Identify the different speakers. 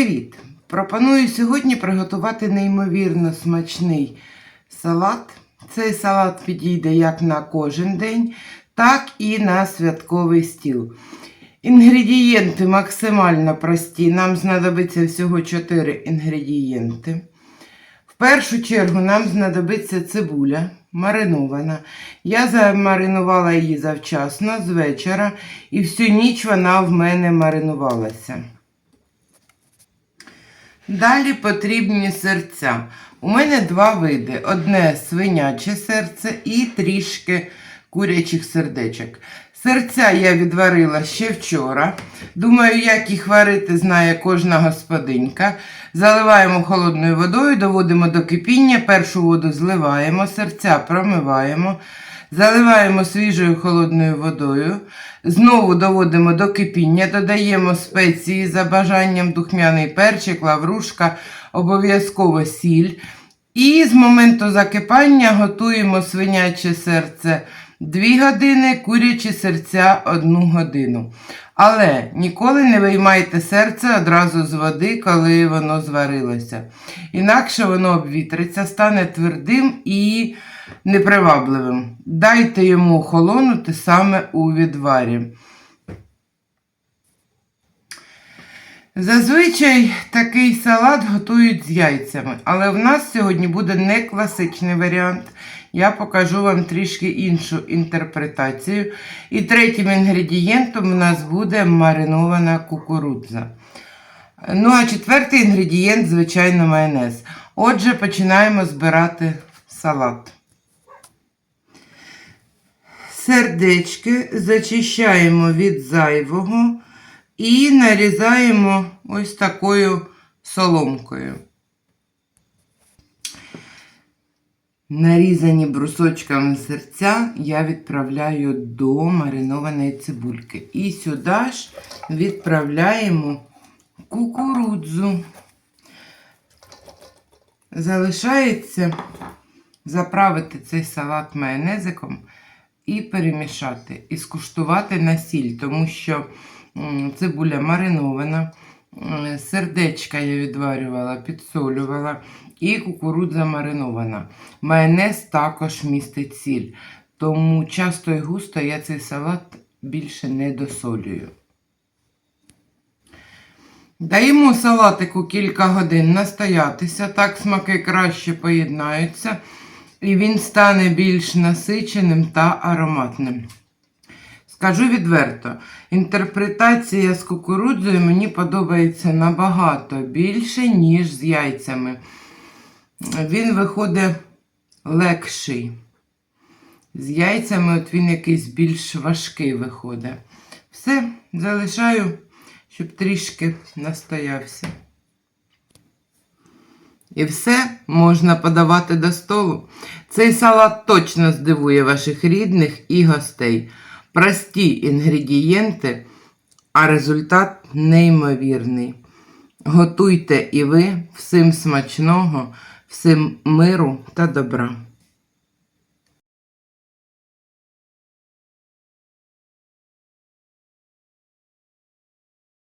Speaker 1: Привіт! Пропоную сьогодні приготувати неймовірно смачний салат. Цей салат підійде як на кожен день, так і на святковий стіл. Інгредієнти максимально прості. Нам знадобиться всього 4 інгредієнти. В першу чергу нам знадобиться цибуля маринована. Я замаринувала її завчасно з вечора, і всю ніч вона в мене маринувалася. Далі потрібні серця. У мене два види: одне свиняче серце і трішки курячих сердечок. Серця я відварила ще вчора. Думаю, як їх варити, знає кожна господинька. Заливаємо холодною водою, доводимо до кипіння, першу воду зливаємо, серця промиваємо, заливаємо свіжою холодною водою. Знову доводимо до кипіння, додаємо спеції за бажанням духмяний перчик, лаврушка, обов'язково сіль. І з моменту закипання готуємо свиняче серце 2 години, курячі серця 1 годину. Але ніколи не виймайте серце одразу з води, коли воно зварилося. Інакше воно обвітриться, стане твердим і непривабливим. Дайте йому охолонути саме у відварі. Зазвичай такий салат готують з яйцями, але в нас сьогодні буде не класичний варіант. Я покажу вам трішки іншу інтерпретацію. І третім інгредієнтом у нас буде маринована кукурудза. Ну, а четвертий інгредієнт, звичайно, майонез. Отже, починаємо збирати салат. Сердечки зачищаємо від зайвого і нарізаємо ось такою соломкою. Нарізані брусочками серця я відправляю до маринованої цибульки. І сюди ж відправляємо кукурудзу. Залишається заправити цей салат майонезиком і перемішати, і скуштувати на сіль, тому що цибуля маринована, сердечка я відварювала, підсолювала, і кукурудза маринована. Майонез також містить сіль, тому часто і густо я цей салат більше не досолюю. Даємо салатику кілька годин настоятися, так смаки краще поєднаються, і він стане більш насиченим та ароматним. Скажу відверто, інтерпретація з кукурудзою мені подобається набагато більше, ніж з яйцями. Він виходить легший. З яйцями от він якийсь більш важкий виходить. Все, залишаю, щоб трішки настоявся. І все можна подавати до столу. Цей салат точно здивує ваших рідних і гостей. Прості інгредієнти, а результат неймовірний. Готуйте і ви всім смачного, всім миру та добра.